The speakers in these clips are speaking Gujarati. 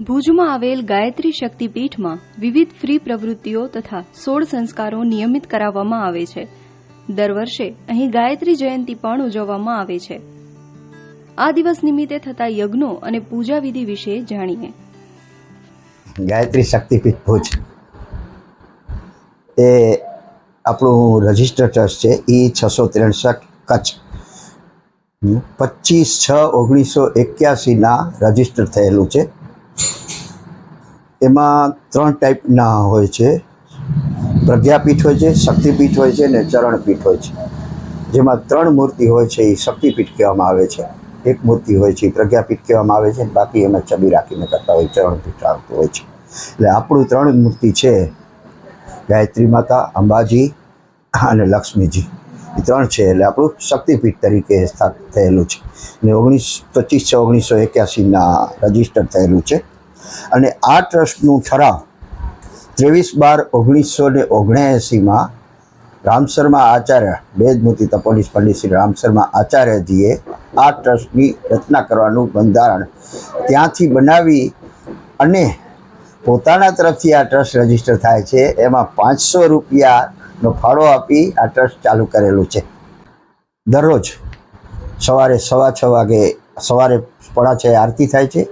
ભુજમાં આવેલ ગાયત્રી શક્તિપીઠમાં વિવિધ ફ્રી પ્રવૃત્તિઓ તથા સોળ સંસ્કારો નિયમિત કરાવવામાં આવે છે. દર વર્ષે અહીં ગાયત્રી જયંતિ પણ ઉજવવામાં આવે છે. આ દિવસ નિમિત્તે થતા યજ્ઞો અને પૂજા વિધિ વિશે જાણીએ. ગાયત્રી શક્તિપીઠ ભુજ. એ આપણું રજિસ્ટર ટ્રસ્ટ છે એ છસો ત્રેસઠ કચ્છ. પચીસ છ ઓગણીસો એક્યાસીના રજિસ્ટર થયેલું છે. એમાં ત્રણ ટાઈપના હોય છે. પ્રજ્ઞાપીઠ હોય છે, શક્તિપીઠ હોય છે અને ચરણપીઠ હોય છે. જેમાં ત્રણ મૂર્તિ હોય છે એ શક્તિપીઠ કહેવામાં આવે છે. એક મૂર્તિ હોય છે એ પ્રજ્ઞાપીઠ કહેવામાં આવે છે બાકી એમાં છબી રાખીને કરતા હોય, ચરણપીઠ આવતું હોય છે. એટલે આપણું ત્રણ મૂર્તિ છે, ગાયત્રી માતા, અંબાજી અને લક્ષ્મીજી. એ ત્રણ છે, એટલે આપણું શક્તિપીઠ તરીકે થયેલું છે. ને ઓગણીસ, પચીસ છ ઓગણીસો એક્યાસીના રજિસ્ટર થયેલું છે. અને આ ટ્રસ્ટનું ઠરાવ ત્રેવીસ બાર ઓગણીસો ને ઓગણએંસીમાં રામ આચાર્ય, વેદમૂર્તિ તપોનીશ પંડિત શ્રી રામ શર્મા આચાર્યજીએ આ ટ્રસ્ટની રચના કરવાનું બંધારણ ત્યાંથી બનાવી અને પોતાના તરફથી આ ટ્રસ્ટ રજિસ્ટર થાય છે. એમાં પાંચસો રૂપિયાનો ફાળો આપી આ ટ્રસ્ટ ચાલુ કરેલું છે. દરરોજ સવારે સવા છ વાગે સવારે પડા છે આરતી થાય છે.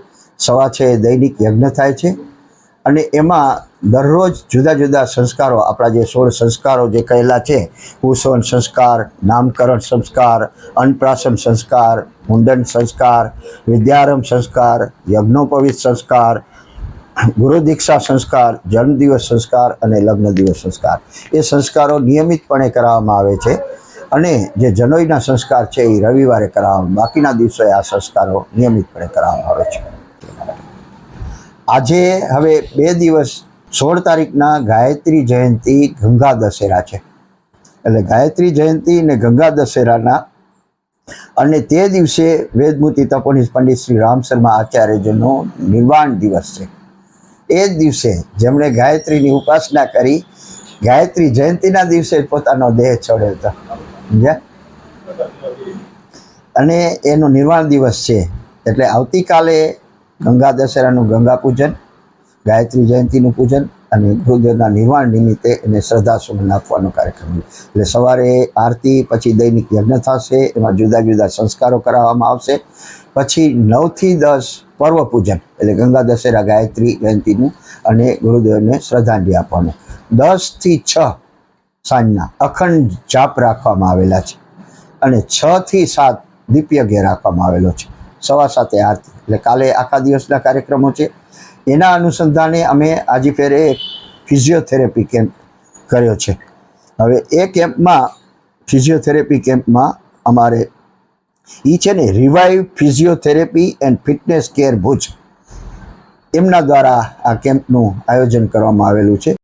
સવા છે દૈનિક યજ્ઞ થાય છે. અને એમાં દરરોજ જુદા જુદા સંસ્કારો, આપણા જે સોળ સંસ્કારો જે કહેલા છે કુશવન સંસ્કાર, નામકરણ સંસ્કાર, અન્નપ્રાશન સંસ્કાર, મુંડન સંસ્કાર, વિદ્યારંભ સંસ્કાર, યજ્ઞોપવિત સંસ્કાર, ગુરુ દીક્ષા સંસ્કાર, જન્મદિવસ સંસ્કાર અને લગ્ન દિવસ સંસ્કાર. એ સંસ્કારો નિયમિતપણે કરાવવામાં આવે છે અને જે જનોઈના સંસ્કાર છે એ રવિવારે કરાવવામાં, બાકીના દિવસોએ આ સંસ્કારો નિયમિતપણે કરાવવામાં આવે છે. આજે હવે બે દિવસ સોળ તારીખના ગાયત્રી જયંતિ ગંગા દશેરા છે. એટલે ગાયત્રી જયંતિ અને ગંગા દશેરાના અને તે દિવસે વેદમૂર્તિ તપોનિષ પંડિત શ્રી રામ શર્મા આચાર્યજીનો નિર્વાણ દિવસ છે. એ જ દિવસે જેમણે ગાયત્રીની ઉપાસના કરી, ગાયત્રી જયંતિના દિવસે પોતાનો દેહ છોડ્યો હતો. સમજ્યા? અને એનો નિર્વાણ દિવસ છે. એટલે આવતીકાલે ગંગા દશેરાનું ગંગા પૂજન, ગાયત્રી જયંતિનું પૂજન અને ગુરુદેવના નિર્વાણ નિમિત્તે એને શ્રદ્ધાસુમન આપવાનો કાર્યક્રમ. એટલે સવારે આરતી, પછી દૈનિક યજ્ઞ થશે, એમાં જુદા જુદા સંસ્કારો કરાવવામાં આવશે. પછી નવથી દસ પર્વ પૂજન, એટલે ગંગા દશેરા, ગાયત્રી જયંતિનું અને ગુરુદેવને શ્રદ્ધાંજલિ આપવાનું. દસથી છ સાંજના અખંડ જાપ રાખવામાં આવેલા છે અને છથી સાત દીપ્યજ્ઞ રાખવામાં આવેલો છે. સવા સાતે આરતી એટલે કાલે આખા દિવસના કાર્યક્રમો છે. એના અનુસંધાને અમે આજે ફેરે એક ફિઝિયોથેરેપી કેમ્પ કર્યો છે. હવે એ કેમ્પમાં ફિઝિયોથેરેપી કેમ્પમાં અમારે એ છે ને revive physiotherapy and fitness care Bhuj એમના દ્વારા આ કેમ્પનું આયોજન કરવામાં આવેલું છે.